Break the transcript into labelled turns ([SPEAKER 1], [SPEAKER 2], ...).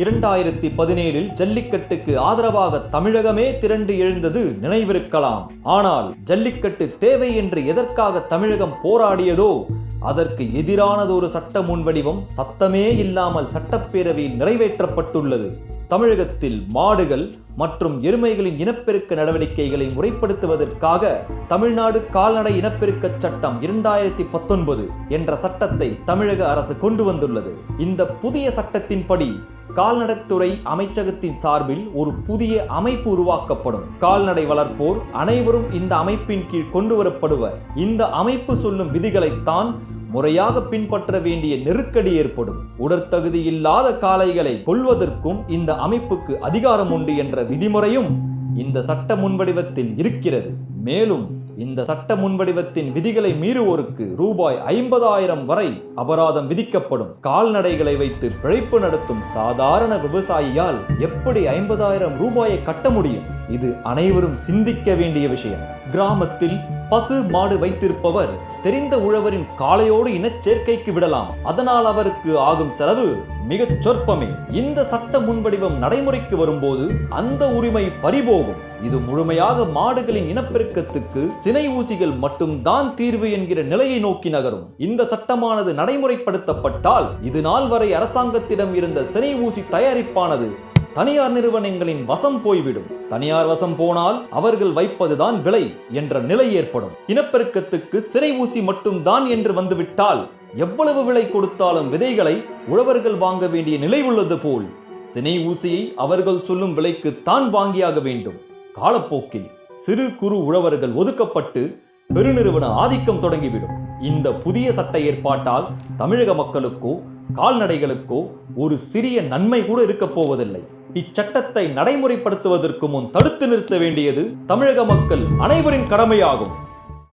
[SPEAKER 1] இரண்டாயிரத்தி பதினேழில் ஜல்லிக்கட்டுக்கு ஆதரவாக தமிழகமே திரண்டு எழுந்தது நினைவிருக்கலாம். ஆனால் ஜல்லிக்கட்டு தேவை என்று எதற்காக தமிழகம் போராடியதோ அதற்கு எதிரானதொரு சட்ட முன்வடிவம் சத்தமே இல்லாமல் சட்டப்பேரவையில் நிறைவேற்றப்பட்டுள்ளது. தமிழகத்தில் மாடுகள் மற்றும் எருமைகளின் இனப்பெருக்க நடவடிக்கைகளை முறைப்படுத்துவதற்காக தமிழ்நாடு கால்நடை இனப்பெருக்க சட்டம் இரண்டாயிரத்தி பத்தொன்பது என்ற சட்டத்தை தமிழக அரசு கொண்டு வந்துள்ளது. இந்த புதிய சட்டத்தின்படி கால்நடைத்துறை அமைச்சகத்தின் சார்பில் ஒரு புதிய அமைப்பு உருவாக்கப்படும். கால்நடை வளர்ப்போர் அனைவரும் இந்த அமைப்பின் கீழ் கொண்டு வரப்படுவர் இந்த அமைப்பு சொல்லும் விதிகளைத்தான் முறையாக பின்பற்ற வேண்டிய நெருக்கடி ஏற்படும். உடற்தகுதி இல்லாத காளைகளை கொள்வதற்கும் இந்த அமைப்புக்கு அதிகாரம் உண்டு என்ற விதிமுறையும் இந்த சட்ட முன்வடிவத்தில் இருக்கிறது. மேலும் இந்த சட்ட முன்வடிவத்தின் விதிகளை மீறுவோருக்கு ரூபாய் ஐம்பதாயிரம் வரை அபராதம் விதிக்கப்படும். கால்நடைகளை வைத்து பிழைப்பு நடத்தும் சாதாரண விவசாயியால் எப்படி ஐம்பதாயிரம் ரூபாயை கட்ட முடியும்? இது அனைவரும் சிந்திக்க வேண்டிய விஷயம். கிராமத்தில் பசு மாடு வைத்திருப்பவர் தெரிந்த உழவரின் காளையோடு இனச்சேர்க்கைக்கு விடலாம். அதனால் அவருக்கு ஆகும் செலவு மிகச் சொற்பமே. இந்த சட்ட முன்வடிவம் நடைமுறைக்கு வரும்போது அந்த உரிமை பறிபோகும். இது முழுமையாக மாடுகளின் இனப்பெருக்கத்துக்கு சினை ஊசிகள் மட்டும்தான் தீர்வு என்கிற நிலையை நோக்கி நகரும். இந்த சட்டமானது நடைமுறைப்படுத்தப்பட்டால் இது நாள் வரை அரசாங்கத்திடம் இருந்த சினை ஊசி தயாரிப்பானது தனியார் நிறுவனங்களின் வசம் போய்விடும். தனியார் வசம் போனால் அவர்கள் வைப்பதுதான் விலை என்ற நிலை ஏற்படும். இனப்பெருக்கத்துக்கு சிறை ஊசி மட்டும்தான் என்று வந்துவிட்டால் எவ்வளவு விலை கொடுத்தாலும் விதைகளை உழவர்கள் வாங்க வேண்டிய நிலை உள்ளது போல். சினை ஊசியை அவர்கள் சொல்லும் விலைக்கு தான் வாங்கியாக வேண்டும். காலப்போக்கில் சிறு குறு உழவர்கள் ஒதுக்கப்பட்டு பெருநிறுவன ஆதிக்கம் தொடங்கிவிடும். இந்த புதிய சட்ட ஏற்பாட்டால் தமிழக மக்களுக்கோ கால்நடைகளுக்கோ ஒரு சிறிய நன்மை கூட இருக்கப் போவதில்லை. இச்சட்டத்தை நடைமுறைப்படுத்துவதற்கு முன் தடுத்து நிறுத்த வேண்டியது தமிழக மக்கள் அனைவரின் கடமையாகும்.